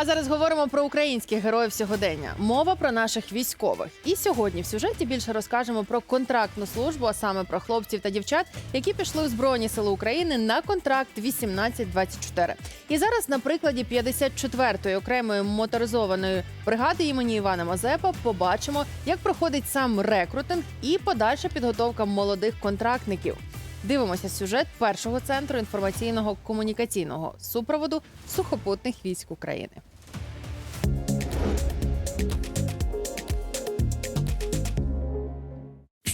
А зараз говоримо про українських героїв сьогодення. Мова про наших військових. І сьогодні в сюжеті більше розкажемо про контрактну службу, а саме про хлопців та дівчат, які пішли у Збройні Сили України на контракт 1824. І зараз на прикладі 54-ї окремої моторизованої бригади імені Івана Мазепа побачимо, як проходить сам рекрутинг і подальша підготовка молодих контрактників. Дивимося сюжет першого центру інформаційного комунікаційного супроводу сухопутних військ України.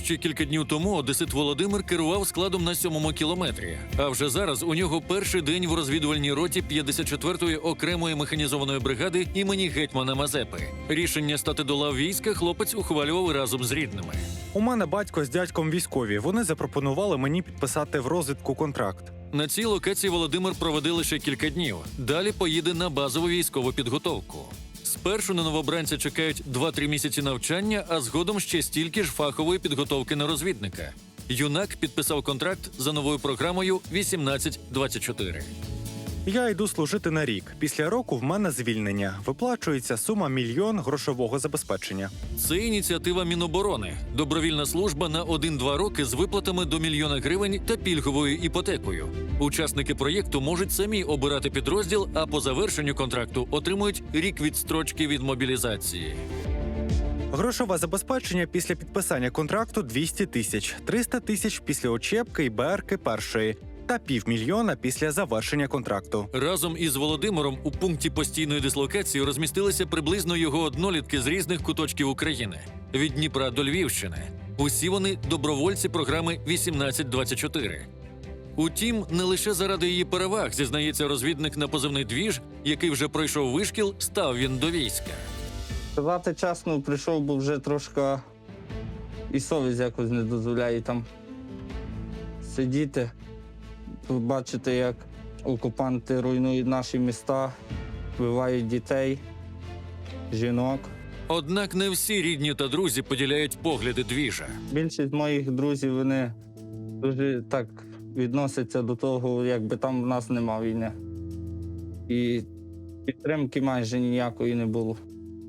Ще кілька днів тому Одесит Володимир керував складом на сьомому кілометрі. А вже зараз у нього перший день в розвідувальній роті 54-ї окремої механізованої бригади імені гетьмана Мазепи. Рішення стати до лав війська хлопець ухвалював разом з рідними. У мене батько з дядьком військові. Вони запропонували мені підписати в розвідку контракт. На цій локації Володимир проведе лише кілька днів. Далі поїде на базову військову підготовку. Спершу на новобранця чекають 2-3 місяці навчання, а згодом ще стільки ж фахової підготовки на розвідника. Юнак підписав контракт за новою програмою 1824. Я йду служити на рік. Після року в мене звільнення. Виплачується сума мільйон грошового забезпечення. Це ініціатива Міноборони, добровільна служба на 1-2 роки з виплатами до мільйона гривень та пільговою іпотекою. Учасники проєкту можуть самі обирати підрозділ, а по завершенню контракту отримують рік відстрочки від мобілізації. Грошове забезпечення після підписання контракту 200 тисяч, 300 тисяч після очепки і БРК першої та півмільйона після завершення контракту. Разом із Володимиром у пункті постійної дислокації розмістилися приблизно його однолітки з різних куточків України від Дніпра до Львівщини. Усі вони добровольці програми 1824. Утім, не лише заради її переваг, зізнається розвідник на позивний двіж, який вже пройшов вишкіл, став він до війська. Сказати чесно, прийшов, бо вже трошки і совість якось не дозволяє там сидіти, бачити, як окупанти руйнують наші міста, вбивають дітей, жінок. Однак не всі рідні та друзі поділяють погляди двіжа. Більшість моїх друзів вони дуже так відносяться до того, якби там в нас нема війни. І підтримки майже ніякої не було.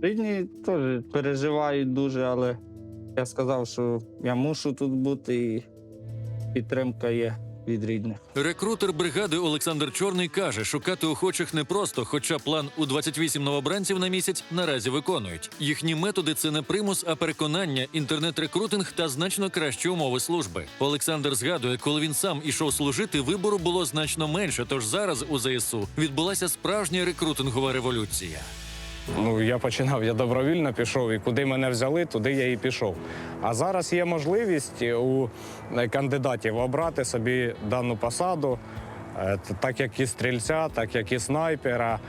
Рідні теж переживають дуже, але я сказав, що я мушу тут бути, і підтримка є від рідних. Рекрутер бригади Олександр Чорний каже, шукати охочих непросто, хоча план у 28 новобранців на місяць наразі виконують. Їхні методи це не примус, а переконання, інтернет-рекрутинг та значно кращі умови служби. Олександр згадує, коли він сам ішов служити, вибору було значно менше. Тож зараз у ЗСУ відбулася справжня рекрутингова революція. Ну, я починав, я добровільно пішов, і куди мене взяли, туди я і пішов. А зараз є можливість у кандидатів обрати собі дану посаду, е, так як і стрільця, так як і снайпера.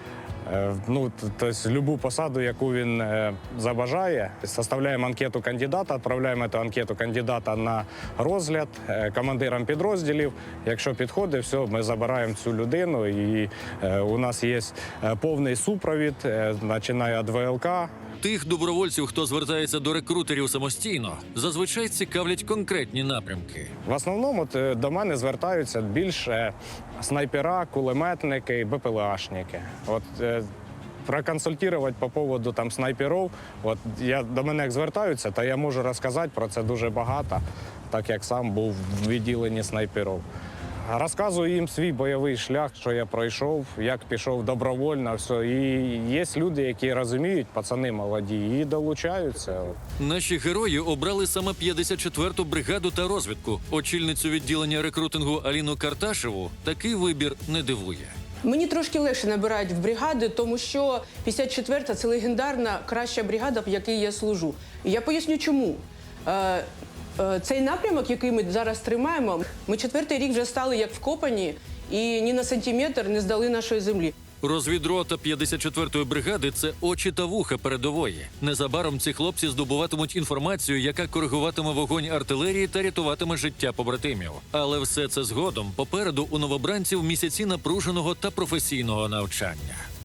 Е, Ну, тобто, любу посаду, яку він е, забажає, составляємо анкету кандидата, відправляємо цю анкету кандидата на розгляд е, командирам підрозділів. Якщо підходить, все, ми забираємо цю людину, і у нас є повний супровід, починає від ВЛК. Тих добровольців, хто звертається до рекрутерів самостійно, зазвичай цікавлять конкретні напрямки. В основному е, до мене звертаються більше снайпера, кулеметники, БПЛАшники. От е, проконсультувати по поводу там снайперів. От я до мене як звертаються, то я можу розказати про це дуже багато, так як сам був в відділенні снайперів. Розказую їм свій бойовий шлях, що я пройшов, як пішов добровольно. Все. І є люди, які розуміють, пацани молоді, і долучаються. Наші герої обрали саме 54-ту бригаду та розвідку. Очільницю відділення рекрутингу Аліну Карташеву такий вибір не дивує. Мені трошки легше набирають в бригади, тому що 54-та – це легендарна краща бригада, в якій я служу. І я поясню, чому. Е, цей напрямок, який ми зараз тримаємо, ми четвертий рік вже стали як вкопані і ні на сантиметр не здали нашої землі. Розвідрота 54-ї бригади це очі та вуха передової. Незабаром ці хлопці здобуватимуть інформацію, яка коригуватиме вогонь артилерії та рятуватиме життя побратимів. Але все це згодом попереду у новобранців місяці напруженого та професійного навчання.